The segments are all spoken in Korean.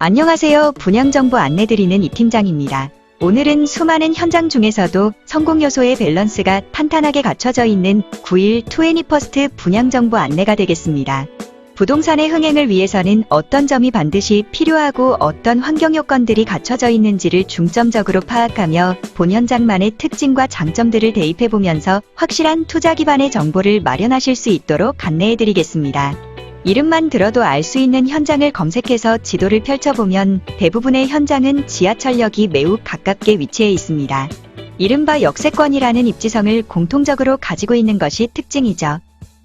안녕하세요. 분양정보 안내드리는 이 팀장입니다. 오늘은 수많은 현장 중에서도 성공 요소의 밸런스가 탄탄하게 갖춰져 있는 9일 21st 분양정보 안내가 되겠습니다. 부동산의 흥행을 위해서는 어떤 점이 반드시 필요하고 어떤 환경 요건들이 갖춰져 있는지를 중점적으로 파악하며 본 현장만의 특징과 장점들을 대입해 보면서 확실한 투자 기반의 정보를 마련하실 수 있도록 안내해 드리겠습니다. 이름만 들어도 알 수 있는 현장을 검색해서 지도를 펼쳐보면 대부분의 현장은 지하철역이 매우 가깝게 위치해 있습니다. 이른바 역세권이라는 입지성을 공통적으로 가지고 있는 것이 특징이죠.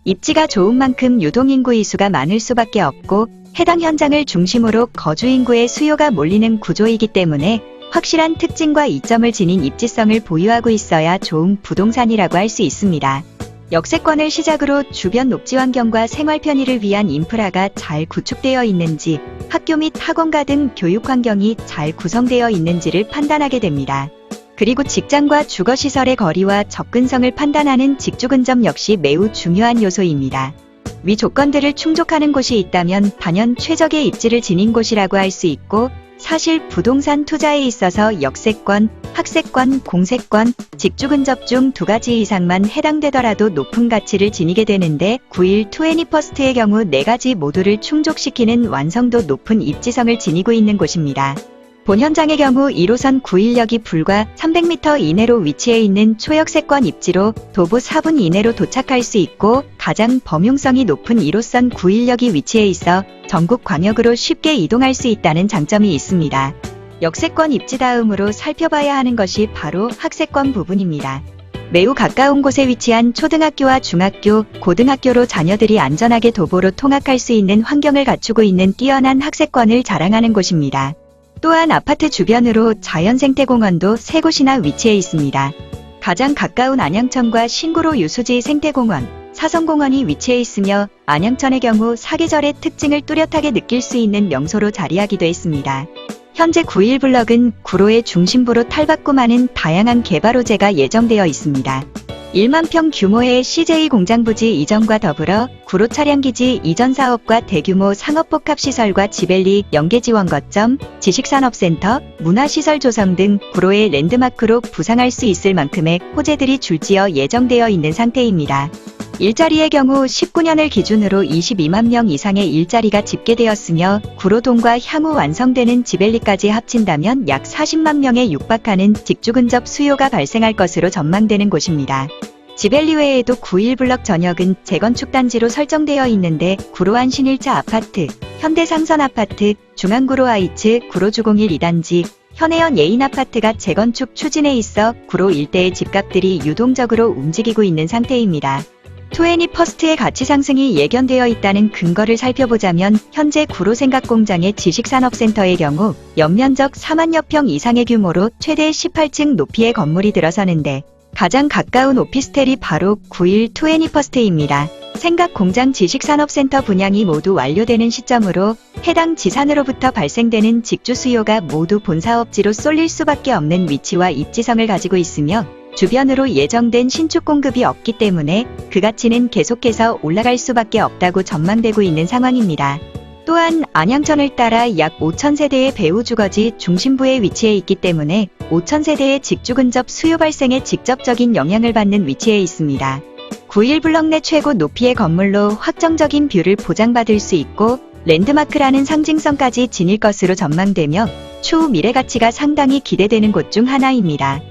입지가 좋은 만큼 유동인구 이수가 많을 수밖에 없고 해당 현장을 중심으로 거주인구의 수요가 몰리는 구조이기 때문에 확실한 특징과 이점을 지닌 입지성을 보유하고 있어야 좋은 부동산이라고 할 수 있습니다. 역세권을 시작으로 주변 녹지 환경과 생활 편의를 위한 인프라가 잘 구축되어 있는지 학교 및 학원가 등 교육 환경이 잘 구성되어 있는지를 판단하게 됩니다. 그리고 직장과 주거시설의 거리와 접근성을 판단하는 직주 근접 역시 매우 중요한 요소입니다. 위 조건들을 충족하는 곳이 있다면 단연 최적의 입지를 지닌 곳이라고 할 수 있고 사실 부동산 투자에 있어서 역세권, 학세권, 공세권, 직주 근접 중 두 가지 이상만 해당되더라도 높은 가치를 지니게 되는데 9일 21스트의 경우 네 가지 모두를 충족시키는 완성도 높은 입지성을 지니고 있는 곳입니다. 본 현장의 경우 1호선 9일역이 불과 300m 이내로 위치해 있는 초역세권 입지로 도보 4분 이내로 도착할 수 있고 가장 범용성이 높은 1호선 9일역이 위치해 있어 전국 광역으로 쉽게 이동할 수 있다는 장점이 있습니다. 역세권 입지 다음으로 살펴봐야 하는 것이 바로 학세권 부분입니다. 매우 가까운 곳에 위치한 초등학교와 중학교, 고등학교로 자녀들이 안전하게 도보로 통학할 수 있는 환경을 갖추고 있는 뛰어난 학세권을 자랑하는 곳입니다. 또한 아파트 주변으로 자연생태공원도 세 곳이나 위치해 있습니다. 가장 가까운 안양천과 신구로 유수지 생태공원, 사성공원이 위치해 있으며 안양천의 경우 사계절의 특징을 뚜렷하게 느낄 수 있는 명소로 자리하기도 했습니다. 현재 9일 블럭은 구로의 중심부로 탈바꿈하는 다양한 개발 호재가 예정되어 있습니다. 1만 평 규모의 CJ 공장 부지 이전과 더불어 구로 차량기지 이전 사업과 대규모 상업복합 시설과 지벨리 연계 지원 거점, 지식산업센터, 문화시설 조성 등 구로의 랜드마크로 부상할 수 있을 만큼의 호재들이 줄지어 예정되어 있는 상태입니다. 일자리의 경우 19년을 기준으로 22만 명 이상의 일자리가 집계되었으며 구로동과 향후 완성되는 지벨리까지 합친다면 약 40만 명에 육박하는 직주 근접 수요가 발생할 것으로 전망되는 곳입니다. 지벨리 외에도 9일 블럭 전역은 재건축 단지로 설정되어 있는데 구로안 신일차 아파트, 현대상선 아파트, 중앙구로 아이츠, 구로주공일 2단지, 현해연 예인 아파트가 재건축 추진에 있어 구로 일대의 집값들이 유동적으로 움직이고 있는 상태입니다. 21퍼스트의 가치 상승이 예견되어 있다는 근거를 살펴보자면 현재 구로생각공장의 지식산업센터의 경우 연면적 4만여 평 이상의 규모로 최대 18층 높이의 건물이 들어서는데 가장 가까운 오피스텔이 바로 9일 21퍼스트입니다. 생각공장 지식산업센터 분양이 모두 완료되는 시점으로 해당 지산으로부터 발생되는 직주 수요가 모두 본 사업지로 쏠릴 수밖에 없는 위치와 입지성을 가지고 있으며 주변으로 예정된 신축 공급이 없기 때문에 그 가치는 계속해서 올라갈 수밖에 없다고 전망되고 있는 상황입니다. 또한 안양천을 따라 약 5천세대의 배후 주거지 중심부에 위치해 있기 때문에 5천세대의 직주 근접 수요 발생에 직접적인 영향을 받는 위치에 있습니다. 9일 블럭 내 최고 높이의 건물로 확정적인 뷰를 보장받을 수 있고 랜드마크라는 상징성까지 지닐 것으로 전망되며 추후 미래 가치가 상당히 기대되는 곳 중 하나입니다.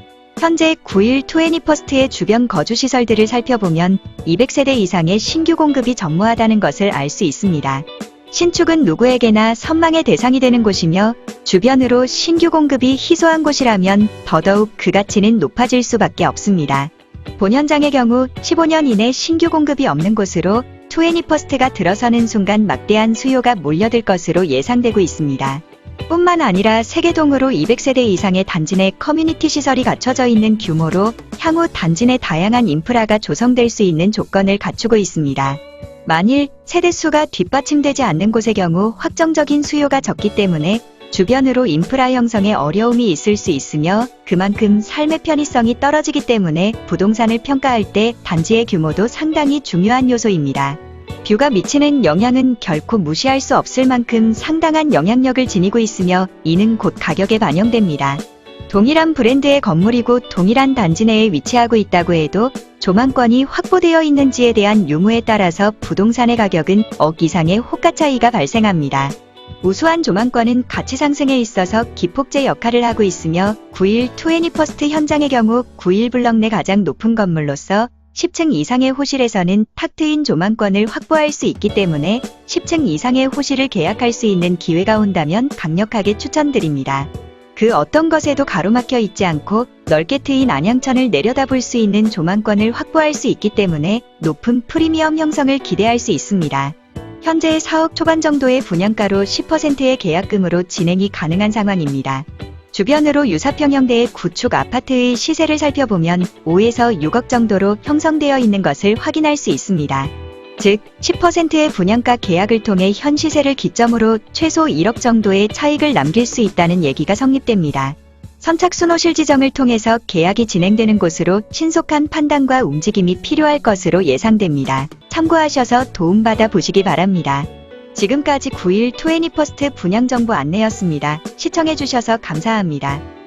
현재 9일 21퍼스트의 주변 거주시설들을 살펴보면 200세대 이상의 신규 공급이 전무하다는 것을 알 수 있습니다. 신축은 누구에게나 선망의 대상이 되는 곳이며 주변으로 신규 공급이 희소한 곳이라면 더더욱 그 가치는 높아질 수밖에 없습니다. 본 현장의 경우 15년 이내 신규 공급이 없는 곳으로 21퍼스트가 들어서는 순간 막대한 수요가 몰려들 것으로 예상되고 있습니다. 뿐만 아니라 세계동으로 200세대 이상의 단지 내 커뮤니티 시설이 갖춰져 있는 규모로 향후 단지 내 다양한 인프라가 조성될 수 있는 조건을 갖추고 있습니다. 만일 세대수가 뒷받침되지 않는 곳의 경우 확정적인 수요가 적기 때문에 주변으로 인프라 형성에 어려움이 있을 수 있으며 그만큼 삶의 편의성이 떨어지기 때문에 부동산을 평가할 때 단지의 규모도 상당히 중요한 요소입니다. 뷰가 미치는 영향은 결코 무시할 수 없을 만큼 상당한 영향력을 지니고 있으며 이는 곧 가격에 반영됩니다. 동일한 브랜드의 건물이고 동일한 단지 내에 위치하고 있다고 해도 조망권이 확보되어 있는지에 대한 유무에 따라서 부동산의 가격은 억 이상의 호가 차이가 발생합니다. 우수한 조망권은 가치 상승에 있어서 기폭제 역할을 하고 있으며 9일 21퍼스트 현장의 경우 9일 블럭 내 가장 높은 건물로서 10층 이상의 호실에서는 탁 트인 조망권을 확보할 수 있기 때문에 10층 이상의 호실을 계약할 수 있는 기회가 온다면 강력하게 추천드립니다. 그 어떤 것에도 가로막혀 있지 않고 넓게 트인 안양천을 내려다볼 수 있는 조망권을 확보할 수 있기 때문에 높은 프리미엄 형성을 기대할 수 있습니다. 현재 4억 초반 정도의 분양가로 10%의 계약금으로 진행이 가능한 상황입니다. 주변으로 유사평형대의 구축 아파트의 시세를 살펴보면 5에서 6억 정도로 형성되어 있는 것을 확인할 수 있습니다. 즉, 10%의 분양가 계약을 통해 현 시세를 기점으로 최소 1억 정도의 차익을 남길 수 있다는 얘기가 성립됩니다. 선착순 호실 지정을 통해서 계약이 진행되는 곳으로 신속한 판단과 움직임이 필요할 것으로 예상됩니다. 참고하셔서 도움받아 보시기 바랍니다. 지금까지 9일 21퍼스트 분양정보 안내였습니다. 시청해주셔서 감사합니다.